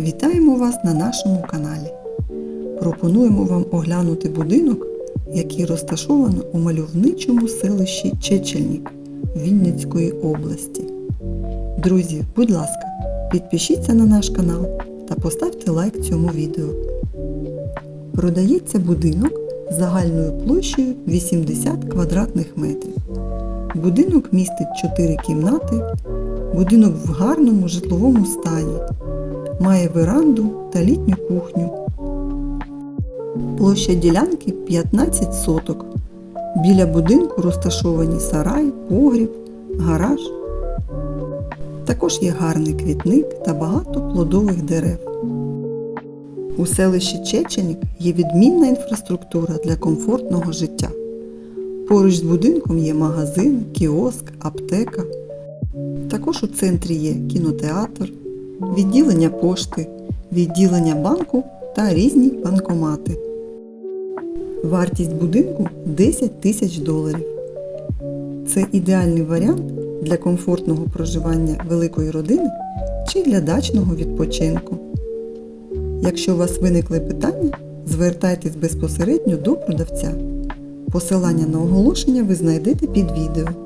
Вітаємо вас на нашому каналі. Пропонуємо вам оглянути будинок, який розташовано у мальовничому селищі Чечельник Вінницької області. Друзі, будь ласка, підпишіться на наш канал та поставте лайк цьому відео. Продається будинок загальною площею 80 квадратних метрів. Будинок містить 4 кімнати, будинок в гарному житловому стані, має веранду та літню кухню. Площа ділянки 15 соток. Біля будинку розташовані сарай, погріб, гараж. Також є гарний квітник та багато плодових дерев. У селищі Чеченік є відмінна інфраструктура для комфортного життя. Поруч з будинком є магазин, кіоск, аптека. Також у центрі є кінотеатр, відділення пошти, відділення банку та різні банкомати. Вартість будинку 10 тисяч доларів. Це ідеальний варіант для комфортного проживання великої родини чи для дачного відпочинку. Якщо у вас виникли питання, звертайтесь безпосередньо до продавця. Посилання на оголошення ви знайдете під відео.